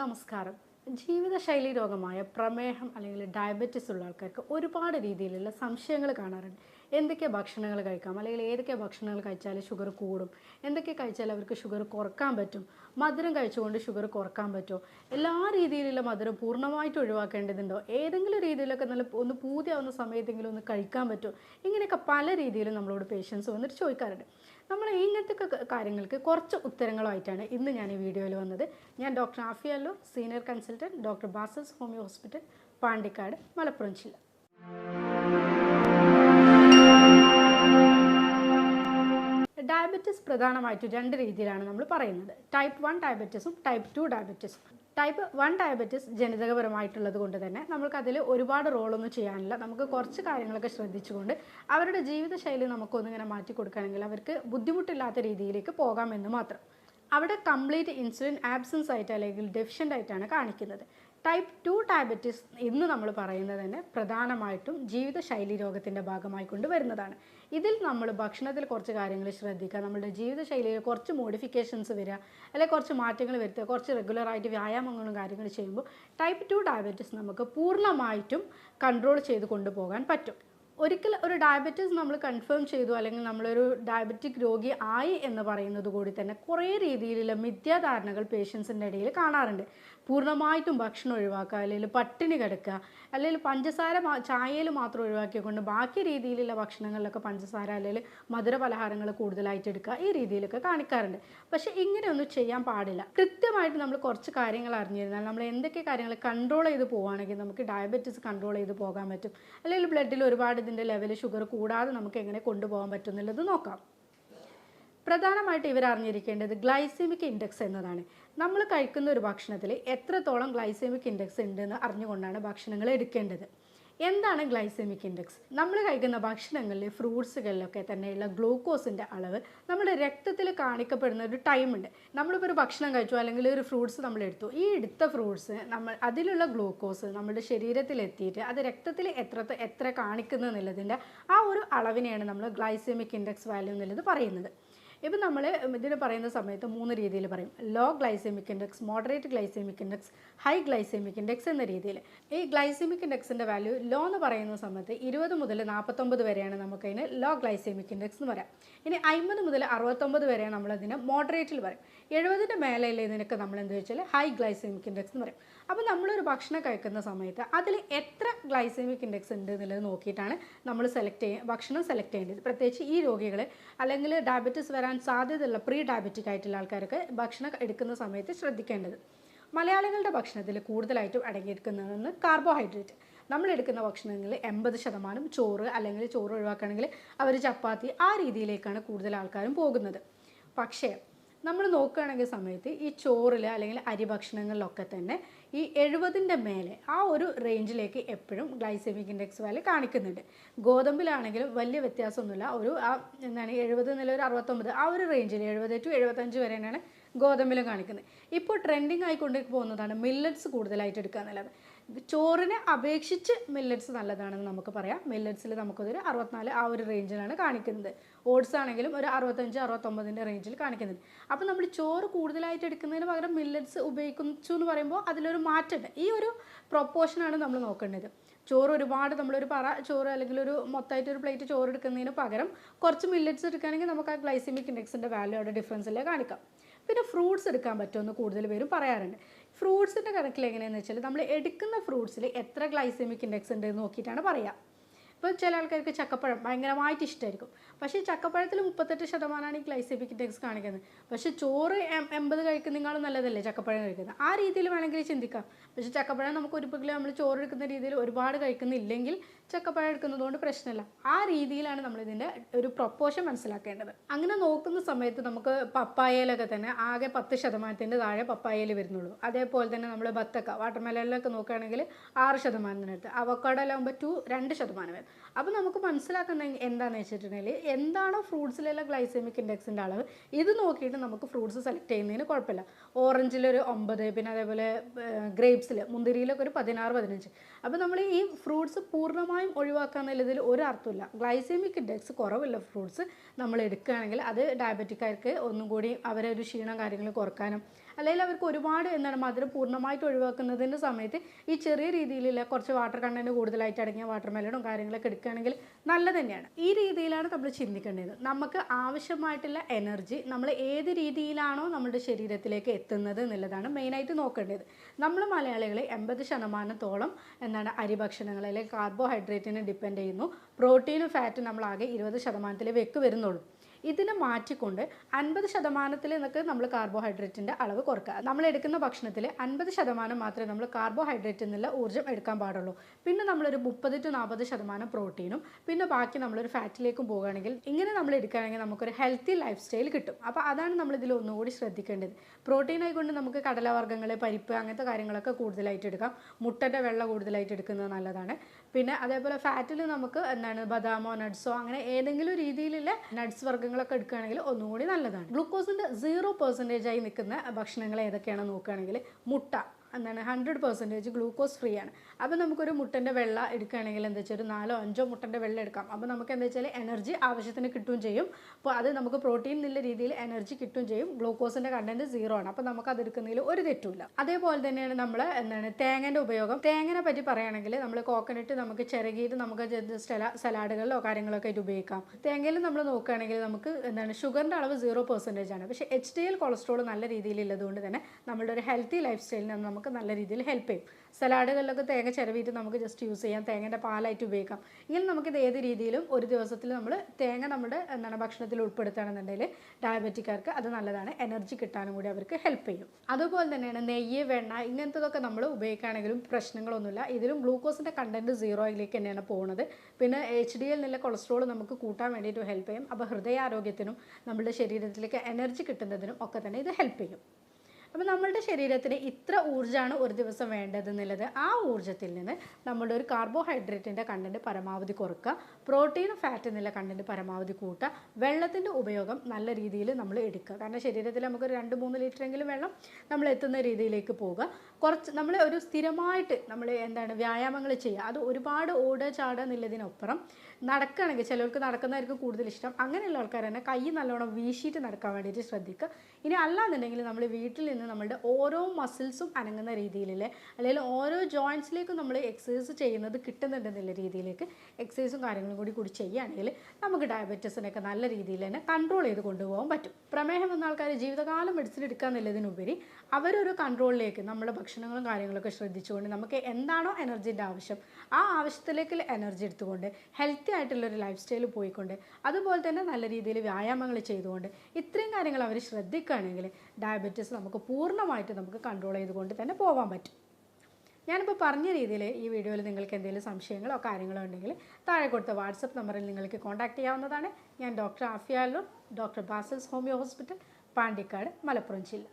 നമസ്കാരം. ജീവിതശൈലി രോഗമായ പ്രമേഹം അല്ലെങ്കിൽ ഡയബറ്റിസ് ഉള്ള ആൾക്കാർക്ക് ഒരുപാട് രീതിയിലുള്ള സംശയങ്ങൾ കാണാറുണ്ട്. എന്തൊക്കെ ഭക്ഷണങ്ങൾ കഴിക്കാം? അല്ലെങ്കിൽ ഏതൊക്കെ ഭക്ഷണങ്ങൾ കഴിച്ചാൽ ഷുഗർ കൂടും? എന്തൊക്കെ കഴിച്ചാൽ അവർക്ക് ഷുഗർ കുറയ്ക്കാൻ പറ്റും? മധുരം കഴിച്ചുകൊണ്ട് ഷുഗർ കുറയ്ക്കാൻ പറ്റുമോ? എല്ലാ രീതിയിലുള്ള മധുരം പൂർണമായിട്ട് ഒഴിവാക്കേണ്ടതുണ്ടോ? ഏതെങ്കിലും രീതിയിലൊക്കെ നല്ല ഒന്ന് പൂതിയാവുന്ന സമയത്തെങ്കിലും ഒന്ന് കഴിക്കാൻ പറ്റുമോ? ഇങ്ങനെയൊക്കെ പല രീതിയിലും നമ്മളോട് പേഷ്യൻസ് വന്നിട്ട് ചോദിക്കാറുണ്ട്. നമ്മൾ ഇങ്ങനത്തെ കാര്യങ്ങൾക്ക് കുറച്ച് ഉത്തരങ്ങളുമായിട്ടാണ് ഇന്ന് ഞാൻ ഈ വീഡിയോയിൽ വന്നത്. ഞാൻ ഡോക്ടർ ആഫിയല്ലോ സീനിയർ കൺസൾട്ടന്റ് ഡോക്ടർ ബാസസ് ഹോമിയോ ഹോസ്പിറ്റൽ പാണ്ടിക്കാട് മലപ്പുറം ജില്ല. ഡയബറ്റിസ് പ്രധാനമായിട്ടും രണ്ട് രീതിയിലാണ് നമ്മൾ പറയുന്നത്. ടൈപ്പ് വൺ ഡയബറ്റിസും ടൈപ്പ് ടു ഡയബറ്റിസും. ടൈപ്പ് വൺ ഡയബറ്റിസ് ജനിതകപരമായിട്ടുള്ളത് കൊണ്ട് തന്നെ നമുക്കതിൽ ഒരുപാട് റോളൊന്നും ചെയ്യാനില്ല. നമുക്ക് കുറച്ച് കാര്യങ്ങളൊക്കെ ശ്രദ്ധിച്ചുകൊണ്ട് അവരുടെ ജീവിതശൈലി നമുക്കൊന്നിങ്ങനെ മാറ്റി കൊടുക്കുകയാണെങ്കിൽ അവർക്ക് ബുദ്ധിമുട്ടില്ലാത്ത രീതിയിലേക്ക് പോകാമെന്ന് മാത്രം. അവിടെ കംപ്ലീറ്റ് ഇൻസുലിൻ ആബ്സൻസ് ആയിട്ട് അല്ലെങ്കിൽ ഡെഫിഷ്യന്റ് ആയിട്ടാണ് കാണിക്കുന്നത്. ടൈപ്പ് ടു ഡയബറ്റിസ് എന്ന് നമ്മൾ പറയുന്നത് തന്നെ പ്രധാനമായിട്ടും ജീവിതശൈലി രോഗത്തിന്റെ ഭാഗമായി കൊണ്ടുവരുന്നതാണ് ഇതിൽ നമ്മൾ ഭക്ഷണത്തിൽ കുറച്ച് കാര്യങ്ങൾ ശ്രദ്ധിക്കുക നമ്മുടെ ജീവിതശൈലിയിൽ കുറച്ച് മോഡിഫിക്കേഷൻസ് വരിക അല്ലെങ്കിൽ കുറച്ച് മാറ്റങ്ങൾ വരുത്തുക കുറച്ച് റെഗുലറായിട്ട് വ്യായാമങ്ങളും കാര്യങ്ങളും ചെയ്യുമ്പോൾ ടൈപ്പ് ടു ഡയബറ്റിസ് നമുക്ക് പൂർണമായിട്ടും കൺട്രോൾ ചെയ്ത് കൊണ്ടുപോകാൻ പറ്റും. ഒരിക്കൽ ഒരു ഡയബറ്റീസ് നമ്മൾ കൺഫേം ചെയ്തു അല്ലെങ്കിൽ നമ്മളൊരു ഡയബറ്റിക് രോഗി ആയി എന്ന് പറയുന്നത് കൂടി തന്നെ കുറേ രീതിയിലുള്ള മിഥ്യാധാരണകൾ പേഷ്യൻസിന്റെ ഇടയിൽ കാണാറുണ്ട്. പൂർണമായിട്ടും ഭക്ഷണം ഒഴിവാക്കുക അല്ലെങ്കിൽ പട്ടിണി കിടക്കുക അല്ലെങ്കിൽ പഞ്ചസാര ചായയിൽ മാത്രം ഒഴിവാക്കിക്കൊണ്ട് ബാക്കി രീതിയിലുള്ള ഭക്ഷണങ്ങളിലൊക്കെ പഞ്ചസാര അല്ലെങ്കിൽ മധുര പലഹാരങ്ങൾ കൂടുതലായിട്ട് എടുക്കുക ഈ രീതിയിലൊക്കെ കാണിക്കാറുണ്ട്. പക്ഷേ ഇങ്ങനെയൊന്നും ചെയ്യാൻ പാടില്ല. കൃത്യമായിട്ട് നമ്മൾ കുറച്ച് കാര്യങ്ങൾ അറിഞ്ഞിരുന്നാൽ നമ്മൾ എന്തൊക്കെ കാര്യങ്ങൾ കൺട്രോൾ ചെയ്ത് പോവുകയാണെങ്കിൽ നമുക്ക് ഡയബറ്റീസ് കൺട്രോൾ ചെയ്ത് പോകാൻ പറ്റും. അല്ലെങ്കിൽ ബ്ലഡിൽ ഒരുപാട് ഇതിന്റെ ലെവൽ ഷുഗർ കൂടാതെ നമുക്ക് എങ്ങനെ കൊണ്ടുപോകാൻ പറ്റും എന്നുള്ളത് നോക്കാം. പ്രധാനമായിട്ട് ഇവർ അറിഞ്ഞിരിക്കേണ്ടത് ഗ്ലൈസെമിക് ഇൻഡെക്സ് എന്നതാണ്. നമ്മൾ കഴിക്കുന്ന ഒരു ഭക്ഷണത്തിൽ എത്രത്തോളം ഗ്ലൈസെമിക് ഇൻഡെക്സ് ഉണ്ടെന്ന് അറിഞ്ഞുകൊണ്ടാണ് ഭക്ഷണങ്ങൾ എടുക്കേണ്ടത്. എന്താണ് ഗ്ലൈസെമിക് ഇൻഡെക്സ്? നമ്മൾ കഴിക്കുന്ന ഭക്ഷണങ്ങളിൽ ഫ്രൂട്ട്സുകളിലൊക്കെ തന്നെയുള്ള ഗ്ലൂക്കോസിന്റെ അളവ് നമ്മുടെ രക്തത്തിൽ കാണിക്കപ്പെടുന്ന ഒരു ടൈമുണ്ട് നമ്മളിപ്പോൾ ഒരു ഭക്ഷണം കഴിച്ചു അല്ലെങ്കിൽ ഒരു ഫ്രൂട്ട്സ് നമ്മൾ എടുത്തു. ഈ എടുത്ത ഫ്രൂട്ട്സ് നമ്മൾ അതിലുള്ള ഗ്ലൂക്കോസ് നമ്മുടെ ശരീരത്തിൽ എത്തിയിട്ട് അത് രക്തത്തിൽ എത്ര എത്ര കാണിക്കുന്നു എന്നുള്ളതിന്റെ ആ ഒരു അളവിനെയാണ് നമ്മൾ ഗ്ലൈസെമിക് ഇൻഡെക്സ് വാല്യൂ എന്നുള്ളത് പറയുന്നത്. ഇപ്പം നമ്മൾ ഇതിന് പറയുന്ന സമയത്ത് മൂന്ന് രീതിയിൽ പറയും. Low glycemic index moderate glycemic index high glycemic index എന്ന രീതിയിൽ. ഈ ഗ്ലൈസെമിക് ഇൻഡെക്സിന്റെ വാല്യൂ ലോ എന്ന് പറയുന്ന സമയത്ത് ഇരുപത് മുതൽ നാൽപ്പത്തൊമ്പത് വരെയാണ് നമുക്കതിന് ലോ ഗ്ലൈസെമിക് ഇൻഡെക്സ് എന്ന് പറയാം. ഇനി അമ്പത് മുതൽ അറുപത്തൊമ്പത് വരെ നമ്മളതിന് മോഡറേറ്റിൽ പറയും. എഴുപതിന്റെ മേലെയുള്ള ഇതിനൊക്കെ നമ്മൾ എന്ത് വെച്ചാൽ ഹൈ ഗ്ലൈസെമിക് ഇൻഡെക്സ് എന്ന് പറയും. അപ്പോൾ നമ്മളൊരു ഭക്ഷണം കഴിക്കുന്ന സമയത്ത് അതിൽ എത്ര ഗ്ലൈസെമിക് ഇൻഡെക്സ് ഉണ്ട് എന്നുള്ളത് നോക്കിയിട്ടാണ് നമ്മൾ സെലക്ട് ചെയ്യുക ഭക്ഷണം സെലക്ട് ചെയ്യേണ്ടത്. പ്രത്യേകിച്ച് ഈ രോഗികൾ അല്ലെങ്കിൽ ഡയബറ്റിസ് വരാൻ സാധ്യതയുള്ള പ്രീ ഡയബറ്റിക് ആയിട്ടുള്ള ആൾക്കാർക്ക് ഭക്ഷണം എടുക്കുന്ന സമയത്ത് ശ്രദ്ധിക്കേണ്ടത്. മലയാളികളുടെ ഭക്ഷണത്തിൽ കൂടുതലായിട്ടും അടങ്ങിയിരിക്കുന്നതെന്ന് കാർബോഹൈഡ്രേറ്റ് നമ്മൾ എടുക്കുന്ന ഭക്ഷണങ്ങളിൽ എൺപത് ശതമാനം ചോറ് അല്ലെങ്കിൽ ചോറ് ഒഴിവാക്കുകയാണെങ്കിൽ അവർ ചപ്പാത്തി ആ രീതിയിലേക്കാണ് കൂടുതൽ ആൾക്കാരും പോകുന്നത്. പക്ഷേ നമ്മൾ നോക്കുകയാണെങ്കിൽ സമയത്ത് ഈ ചോറിൽ അല്ലെങ്കിൽ അരി ഭക്ഷണങ്ങളിലൊക്കെ തന്നെ ഈ എഴുപതിന്റെ മേലെ ആ ഒരു റേഞ്ചിലേക്ക് എപ്പോഴും ഗ്ലൈസെമിക് ഇൻഡെക്സ് വാല്യൂ കാണിക്കുന്നുണ്ട്. ഗോതമ്പിലാണെങ്കിലും വലിയ വ്യത്യാസമൊന്നുമില്ല. ഒരു ആ എന്താണ് എഴുപത് എന്നുള്ള ഒരു അറുപത്തൊമ്പത് ആ ഒരു റേഞ്ചിൽ എഴുപത് ടു എഴുപത്തഞ്ച് വരെ തന്നെയാണ് ഗോതമ്പിലും കാണിക്കുന്നത്. ഇപ്പോൾ ട്രെൻഡിങ് ആയിക്കൊണ്ട് പോകുന്നതാണ്. മില്ലറ്റ്സ് കൂടുതലായിട്ട് എടുക്കുക എന്നുള്ളത് ചോറിനെ അപേക്ഷിച്ച് മില്ലറ്റ്സ് നല്ലതാണെന്ന് നമുക്ക് പറയാം. മില്ലറ്റ്സിൽ നമുക്കതൊരു അറുപത്തിനാല് ആ ഒരു റേഞ്ചിലാണ് കാണിക്കുന്നത്. ഓട്സ് ആണെങ്കിലും ഒരു അറുപത്തഞ്ച് അറുപത്തൊമ്പതിന്റെ റേഞ്ചിൽ കാണിക്കുന്നുണ്ട് അപ്പോൾ നമ്മൾ ചോറ് കൂടുതലായിട്ട് എടുക്കുന്നതിന് പകരം മില്ലറ്റ്സ് ഉപയോഗിക്കുന്നു എന്ന് പറയുമ്പോൾ അതിലൊരു മാറ്റമുണ്ട്. ഈ ഒരു പ്രൊപ്പോഷനാണ് നമ്മൾ നോക്കേണ്ടത്. ചോറ് ഒരുപാട് നമ്മളൊരു പറ ചോറ് അല്ലെങ്കിൽ ഒരു മൊത്തമായിട്ട് ഒരു പ്ലേറ്റ് ചോറ് എടുക്കുന്നതിന് പകരം കുറച്ച് മില്ലറ്റ്സ് എടുക്കുകയാണെങ്കിൽ നമുക്ക് ആ ഗ്ലൈസിമിക് ഇൻഡെക്സിന്റെ വാല്യൂ അവിടെ ഡിഫറൻസിലേ കാണിക്കാം. പിന്നെ ഫ്രൂട്ട്സ് എടുക്കാൻ പറ്റുമെന്ന് കൂടുതൽ പേരും പറയാറുണ്ട്. ഫ്രൂട്ട്സിന്റെ കണക്കിൽ എങ്ങനെയാണെന്ന് വെച്ചാൽ നമ്മൾ എടുക്കുന്ന ഫ്രൂട്ട്സിൽ എത്ര ഗ്ലൈസെമിക് ഇൻഡെക്സ് ഉണ്ട് എന്ന് നോക്കിയിട്ടാണ് പറയുക ഇപ്പോൾ ചില ആൾക്കാർക്ക് ചക്കപ്പഴം ഭയങ്കരമായിട്ട് ഇഷ്ടമായിരിക്കും പക്ഷേ ചക്കപ്പഴത്തിൽ മുപ്പത്തെട്ട് ശതമാനമാണ് ഈ ഗ്ലൈസെമിക് ഇൻഡെക്സ് കാണിക്കുന്നത്. പക്ഷേ ചോറ് എൺപത് കഴിക്കുന്നതിനേക്കാളും നല്ലതല്ലേ ചക്കപ്പഴം കഴിക്കുന്നത്? ആ രീതിയിൽ വേണമെങ്കിൽ ചിന്തിക്കാം. പക്ഷേ ചക്കപ്പഴം നമുക്ക് ഒരു കിലോ നമ്മൾ ചോറ് എടുക്കുന്ന രീതിയിൽ ഒരുപാട് കഴിക്കുന്നില്ലെങ്കിൽ ചക്കപ്പഴം എടുക്കുന്നതുകൊണ്ട് പ്രശ്നമില്ല. ആ രീതിയിലാണ് നമ്മളിതിന്റെ ഒരു പ്രൊപ്പോഷൻ മനസ്സിലാക്കേണ്ടത്. അങ്ങനെ നോക്കുന്ന സമയത്ത് നമുക്ക് പപ്പായയിലൊക്കെ തന്നെ ആകെ പത്ത് ശതമാനത്തിന്റെ താഴെ പപ്പായയിൽ വരുന്നുള്ളൂ. അതേപോലെ തന്നെ നമ്മൾ ബത്തക്ക വാട്ടർമെലനിലൊക്കെ നോക്കുകയാണെങ്കിൽ ആറ് ശതമാനത്തിനടുത്ത് അവക്കാടയിലാകുമ്പോൾ ടു രണ്ട് ശതമാനം വരും. അപ്പോൾ നമുക്ക് മനസ്സിലാക്കുന്ന എന്താണെന്ന് വെച്ചിട്ടുണ്ടെങ്കിൽ എന്താണോ ഫ്രൂട്ട്സിലുള്ള ഗ്ലൈസെമിക് ഇൻഡെക്സിന്റെ അളവ് ഇത് നോക്കിയിട്ട് നമുക്ക് ഫ്രൂട്ട്സ് സെലക്ട് ചെയ്യുന്നതിന് കുഴപ്പമില്ല. ഓറഞ്ചിലൊരു ഒമ്പത് പിന്നെ അതേപോലെ ഗ്രേപ്സിൽ മുന്തിരിയിലൊക്കെ ഒരു പതിനാറ് പതിനഞ്ച്. അപ്പോൾ നമ്മൾ ഈ ഫ്രൂട്ട്സ് പൂർണമായും ഒഴിവാക്കുക എന്നുള്ളതിൽ ഒരു അർത്ഥമില്ല ഗ്ലൈസെമിക് ഇൻഡെക്സ് കുറവുള്ള ഫ്രൂട്ട്സ് നമ്മൾ എടുക്കുകയാണെങ്കിൽ അത് ഡയബറ്റിക്കാർക്ക് ഒന്നും കൂടി അവരെ ഒരു ക്ഷീണം കാര്യങ്ങൾ കുറക്കാനും അല്ലെങ്കിൽ അവർക്ക് ഒരുപാട് എന്താണ് മധുരം പൂർണമായിട്ട് ഒഴിവാക്കുന്നതിന്റെ സമയത്ത് ഈ ചെറിയ രീതിയിലുള്ള കുറച്ച് വാട്ടർ കണ്ടന്റ് കൂടുതലായിട്ട് അടങ്ങിയ വാട്ടർ മെലണും കാര്യങ്ങളൊക്കെ എടുക്കുകയാണെങ്കിൽ നല്ലത് തന്നെയാണ്. ഈ രീതിയിലാണ് നമ്മൾ ചിന്തിക്കേണ്ടത്. നമുക്ക് ആവശ്യമായിട്ടുള്ള എനർജി നമ്മൾ ഏത് രീതിയിലാണോ നമ്മുടെ ശരീരത്തിലേക്ക് എത്തുന്നത് എന്നുള്ളതാണ് മെയിനായിട്ട് നോക്കേണ്ടത്. നമ്മൾ മലയാളികളെ എൺപത് ശതമാനത്തോളം എന്താണ് അരി ഭക്ഷണങ്ങൾ അല്ലെങ്കിൽ കാർബോഹൈഡ്രേറ്റിനെ ഡിപ്പെൻഡ് ചെയ്യുന്നു. പ്രോട്ടീനും ഫാറ്റും നമ്മൾ ആകെ ഇരുപത് ശതമാനത്തിൽ വെക്ക് വരുന്നുള്ളൂ ഇതിനെ മാറ്റിക്കൊണ്ട് അൻപത് ശതമാനത്തിൽ നിന്നൊക്കെ നമ്മൾ കാർബോഹൈഡ്രേറ്റിന്റെ അളവ് കുറക്കുക. നമ്മൾ എടുക്കുന്ന ഭക്ഷണത്തിൽ അൻപത് ശതമാനം മാത്രമേ നമ്മൾ കാർബോഹൈഡ്രേറ്റിൽ നിന്നുള്ള ഊർജം എടുക്കാൻ പാടുള്ളൂ. പിന്നെ നമ്മളൊരു മുപ്പത് ടു നാൽപ്പത് ശതമാനം പ്രോട്ടീനും പിന്നെ ബാക്കി നമ്മളൊരു ഫാറ്റിലേക്കും പോകുകയാണെങ്കിൽ ഇങ്ങനെ നമ്മൾ എടുക്കുകയാണെങ്കിൽ നമുക്കൊരു ഹെൽത്തി ലൈഫ് സ്റ്റൈൽ കിട്ടും. അപ്പോൾ അതാണ് നമ്മൾ ഇതിൽ ഒന്നുകൂടി ശ്രദ്ധിക്കേണ്ടത്. പ്രോട്ടീനായി കൊണ്ട് നമുക്ക് കടലവർഗങ്ങൾ പരിപ്പ് അങ്ങനത്തെ കാര്യങ്ങളൊക്കെ കൂടുതലായിട്ട് എടുക്കാം. മുട്ടന്റെ വെള്ള കൂടുതലായിട്ട് എടുക്കുന്നത് നല്ലതാണ്. പിന്നെ അതേപോലെ ഫാറ്റിൽ നമുക്ക് എന്താണ് ബദാമോ നട്ട്സോ അങ്ങനെ ഏതെങ്കിലും രീതിയിലുള്ള നട്ട്സ് വർഗങ്ങളൊക്കെ എടുക്കുകയാണെങ്കിൽ ഒന്നുകൂടി നല്ലതാണ്. ഗ്ലൂക്കോസിന്റെ സീറോ പെർസെന്റേജ് ആയി നിൽക്കുന്ന ഭക്ഷണങ്ങൾ ഏതൊക്കെയാണെന്ന് നോക്കുകയാണെങ്കിൽ മുട്ട എന്താണ് ഹൺഡ്രഡ് പെർസെന്റേജ് ഗ്ലൂക്കോസ് ഫ്രീ ആണ്. അപ്പോൾ നമുക്കൊരു മുട്ടന്റെ വെള്ള എടുക്കുകയാണെങ്കിൽ എന്താ വെച്ചാൽ ഒരു നാലോ അഞ്ചോ മുട്ടന്റെ വെള്ള എടുക്കാം. അപ്പോൾ നമുക്ക് എന്താ വെച്ചാൽ എനർജി ആവശ്യത്തിന് കിട്ടുകയും ചെയ്യും. അപ്പോൾ അത് നമുക്ക് പ്രോട്ടീൻ എന്നുള്ള രീതിയിൽ എനർജി കിട്ടുകയും ചെയ്യും. ഗ്ലൂക്കോസിന്റെ കണ്ടന്റ് സീറോ ആണ്. അപ്പോൾ നമുക്ക് അത് എടുക്കുന്നതിൽ ഒരു തെറ്റുമില്ല. അതേപോലെ തന്നെയാണ് നമ്മൾ എന്താണ് തേങ്ങന്റെ ഉപയോഗം. തേങ്ങനെ പറ്റി പറയുകയാണെങ്കിൽ നമ്മൾ കോക്കനട്ട് നമുക്ക് ചിരകിയിട്ട് നമുക്ക് സലാഡുകളിലോ കാര്യങ്ങളൊക്കെ ആയിട്ട് ഉപയോഗിക്കാം. തേങ്ങയിൽ നമ്മൾ നോക്കുകയാണെങ്കിൽ നമുക്ക് എന്താണ് ഷുഗറിന്റെ അളവ് സീറോ പെർസെന്റേജ് ആണ്. പക്ഷേ എച്ച് ഡി എൽ കൊളസ്ട്രോൾ നല്ല രീതിയിൽ ഉള്ളതുകൊണ്ട് തന്നെ നമ്മളുടെ ഒരു ഹെൽത്തി ലൈഫ് സ്റ്റൈലിന് നമുക്ക് നല്ല രീതിയിൽ ഹെൽപ്പ് ചെയ്യും. സലാഡുകളിലൊക്കെ തേങ്ങ ചിരവിയിട്ട് നമുക്ക് ജസ്റ്റ് യൂസ് ചെയ്യാം. തേങ്ങയുടെ പാലായിട്ട് ഉപയോഗിക്കാം. ഇങ്ങനെ നമുക്കിത് ഏത് രീതിയിലും ഒരു ദിവസത്തിൽ നമ്മൾ തേങ്ങ നമ്മുടെ എന്താണ് ഭക്ഷണത്തിൽ ഉൾപ്പെടുത്തുകയാണെന്നുണ്ടെങ്കിൽ ഡയബറ്റിക്കാർക്ക് അത് നല്ലതാണ്. എനർജി കിട്ടാനും കൂടി അവർക്ക് ഹെൽപ്പ് ചെയ്യും. അതുപോലെ തന്നെയാണ് നെയ്യ് വെണ്ണ ഇങ്ങനത്തതൊക്കെ നമ്മൾ ഉപയോഗിക്കുകയാണെങ്കിലും പ്രശ്നങ്ങളൊന്നുമില്ല. ഇതിലും ഗ്ലൂക്കോസിന്റെ കണ്ടന്റ് സീറോയിലേക്ക് തന്നെയാണ് പോകുന്നത് പിന്നെ എച്ച് ഡി നിന്നുള്ള കൊളസ്ട്രോൾ നമുക്ക് കൂട്ടാൻ വേണ്ടിയിട്ട് ഹെൽപ്പ് ചെയ്യും. അപ്പോൾ ഹൃദയാരോഗ്യത്തിനും നമ്മുടെ ശരീരത്തിലേക്ക് എനർജി കിട്ടുന്നതിനും ഒക്കെ തന്നെ ഇത് ഹെൽപ്പ് ചെയ്യും. അപ്പോൾ നമ്മളുടെ ശരീരത്തിന് ഇത്ര ഊർജമാണ് ഒരു ദിവസം വേണ്ടതെന്നുള്ളത്. ആ ഊർജത്തിൽ നിന്ന് നമ്മളുടെ ഒരു കാർബോഹൈഡ്രേറ്റിന്റെ കണ്ടന്റ് പരമാവധി കുറക്കുക പ്രോട്ടീൻ ഫാറ്റ് എന്നുള്ള കണ്ടന്റ് പരമാവധി കൂട്ടുക വെള്ളത്തിന്റെ ഉപയോഗം നല്ല രീതിയിൽ നമ്മൾ എടുക്കുക. കാരണം ശരീരത്തിൽ നമുക്ക് രണ്ട് മൂന്ന് ലിറ്ററെങ്കിലും വെള്ളം നമ്മൾ എത്തുന്ന രീതിയിലേക്ക് പോവുക. കുറച്ച് നമ്മൾ ഒരു സ്ഥിരമായിട്ട് നമ്മൾ എന്താണ് വ്യായാമങ്ങൾ ചെയ്യുക. അത് ഒരുപാട് ഓടുക ചാടുക എന്നുള്ളതിനപ്പുറം നടക്കുകയാണെങ്കിൽ ചിലർക്ക് നടക്കുന്നതായിരിക്കും കൂടുതൽ ഇഷ്ടം. അങ്ങനെയുള്ള ആൾക്കാർ തന്നെ കൈ നല്ലോണം വീശിയിട്ട് നടക്കാൻ വേണ്ടിയിട്ട് ശ്രദ്ധിക്കുക. ഇനി അല്ലാന്നുണ്ടെങ്കിൽ നമ്മൾ വീട്ടിൽ നിന്ന് നമ്മളുടെ ഓരോ മസിൽസും അനങ്ങുന്ന രീതിയിലെ അല്ലെങ്കിൽ ഓരോ ജോയിൻസിലേക്കും നമ്മൾ എക്സസൈസ് ചെയ്യുന്നത് കിട്ടുന്നുണ്ടെന്നുള്ള രീതിയിലേക്ക് എക്സസൈസും കാര്യങ്ങളും കൂടി കൂടി ചെയ്യുകയാണെങ്കിൽ നമുക്ക് ഡയബറ്റീസിനൊക്കെ നല്ല രീതിയിൽ തന്നെ കൺട്രോൾ ചെയ്ത് കൊണ്ടുപോകാൻ പറ്റും. പ്രമേഹം വന്ന ആൾക്കാർ ജീവിതകാലം മെഡിസിൻ എടുക്കുക എന്നുള്ളതിനുപരി അവരൊരു കൺട്രോളിലേക്ക് നമ്മുടെ ഭക്ഷണങ്ങളും കാര്യങ്ങളൊക്കെ ശ്രദ്ധിച്ചുകൊണ്ട് നമുക്ക് എന്താണോ എനർജീന്റെ ആവശ്യം ആ ആവശ്യത്തിലേക്ക് എനർജി എടുത്തുകൊണ്ട് ഹെൽത്തി ആയിട്ടുള്ളൊരു ലൈഫ് സ്റ്റൈൽ പോയിക്കൊണ്ട് അതുപോലെ തന്നെ നല്ല രീതിയിൽ വ്യായാമങ്ങൾ ചെയ്തുകൊണ്ട് ഇത്രയും കാര്യങ്ങൾ അവർ ശ്രദ്ധിക്കുകയാണെങ്കിൽ ഡയബറ്റീസ് നമുക്ക് പൂർണമായിട്ട് നമുക്ക് കൺട്രോൾ ചെയ്തുകൊണ്ട് തന്നെ പോകാൻ പറ്റും. ഞാനിപ്പോൾ പറഞ്ഞ രീതിയിൽ ഈ വീഡിയോയിൽ നിങ്ങൾക്ക് എന്തെങ്കിലും സംശയങ്ങളോ കാര്യങ്ങളോ ഉണ്ടെങ്കിൽ താഴെ കൊടുത്ത വാട്സപ്പ് നമ്പറിൽ നിങ്ങൾക്ക് കോൺടാക്ട് ചെയ്യാവുന്നതാണ്. ഞാൻ ഡോക്ടർ ആഫിയാലോ ഡോക്ടർ ബാസൽസ് ഹോമിയോ ഹോസ്പിറ്റൽ പാണ്ടിക്കാട് മലപ്പുറം ജില്ല.